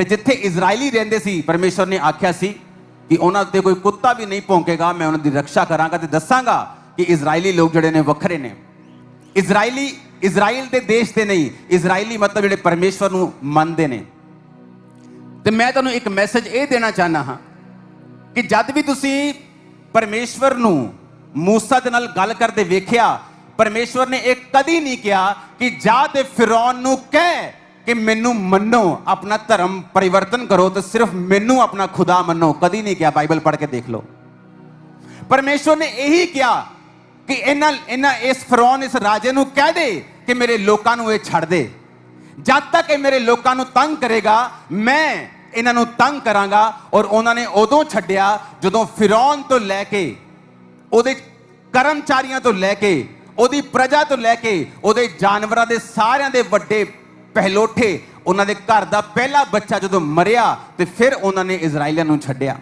ਤੇ ਜਿੱਥੇ ਇਜ਼ਰਾਈਲੀ ਰਹਿੰਦੇ ਸੀ, ਪਰਮੇਸ਼ਵਰ ਨੇ ਆਖਿਆ ਸੀ ਕਿ ਉਹਨਾਂ ਉੱਤੇ ਕੋਈ ਕੁੱਤਾ ਵੀ ਨਹੀਂ ਭੌਂਕੇਗਾ, ਮੈਂ ਉਹਨਾਂ ਦੀ ਰੱਖਿਆ ਕਰਾਂਗਾ ਤੇ ਦੱਸਾਂਗਾ ਕਿ ਇਜ਼ਰਾਈਲੀ ਲੋਕ ਜਿਹੜੇ ਨੇ ਵੱਖਰੇ ਨੇ। ਇਜ਼ਰਾਈਲੀ, ਇਜ਼ਰਾਈਲ ਦੇ ਦੇਸ਼ ਦੇ ਨਹੀਂ, ਇਜ਼ਰਾਈਲੀ ਮਤਲਬ ਜਿਹੜੇ ਪਰਮੇਸ਼ਵਰ ਨੂੰ ਮੰਨਦੇ ਨੇ। ਤੇ ਮੈਂ ਤੁਹਾਨੂੰ ਇੱਕ ਮੈਸੇਜ ਇਹ ਦੇਣਾ ਚਾਹਨਾ ਹਾਂ ਕਿ ਜਦ ਵੀ ਤੁਸੀਂ ਪਰਮੇਸ਼ਵਰ ਨੂੰ ਮੂਸਾ ਦੇ ਨਾਲ ਗੱਲ ਕਰਦੇ ਵੇਖਿਆ, ਪਰਮੇਸ਼ਵਰ ਨੇ ਇਹ ਕਦੀ ਨਹੀਂ ਕਿਹਾ ਕਿ ਜਾ ਤੇ ਫਿਰੌਨ ਨੂੰ ਕਹਿ ਕਿ ਮੈਨੂੰ ਮੰਨੋ, ਆਪਣਾ ਧਰਮ ਪਰਿਵਰਤਨ ਕਰੋ ਤੇ ਸਿਰਫ ਮੈਨੂੰ ਆਪਣਾ ਖੁਦਾ ਮੰਨੋ। ਕਦੀ ਨਹੀਂ ਕਿਹਾ, ਬਾਈਬਲ ਪੜ੍ਹ ਕੇ ਦੇਖ ਲਓ। ਪਰਮੇਸ਼ਵਰ ਨੇ ਇਹੀ ਕਿਹਾ ਕਿ ਇਹਨਾਂ ਇਹਨਾਂ ਇਸ ਫਰੌਨ, ਇਸ ਰਾਜੇ ਨੂੰ ਕਹਿ ਦੇ ਕਿ ਮੇਰੇ ਲੋਕਾਂ ਨੂੰ ਇਹ ਛੱਡ ਦੇ। ਜਦ ਤੱਕ ਇਹ ਮੇਰੇ ਲੋਕਾਂ ਨੂੰ ਤੰਗ ਕਰੇਗਾ, ਮੈਂ ਇਹਨਾਂ ਨੂੰ ਤੰਗ ਕਰਾਂਗਾ ਔਰ ਉਹਨਾਂ ਨੇ ਉਦੋਂ ਛੱਡਿਆ ਜਦੋਂ ਫਿਰੌਨ ਤੋਂ ਲੈ ਕੇ, ਉਹਦੇ ਕਰਮਚਾਰੀਆਂ ਤੋਂ ਲੈ ਕੇ, ਉਹਦੀ ਪ੍ਰਜਾ ਤੋਂ ਲੈ ਕੇ, ਉਹਦੇ ਜਾਨਵਰਾਂ ਦੇ ਸਾਰਿਆਂ ਦੇ ਵੱਡੇ ਪਹਿਲੋਠੇ ਉਹਨਾਂ ਦੇ ਘਰ ਦਾ ਪਹਿਲਾ ਬੱਚਾ ਜਦੋਂ ਮਰਿਆ ਤੇ ਫਿਰ ਉਹਨਾਂ ਨੇ ਇਜ਼ਰਾਈਲੀਆਂ ਨੂੰ ਛੱਡਿਆ।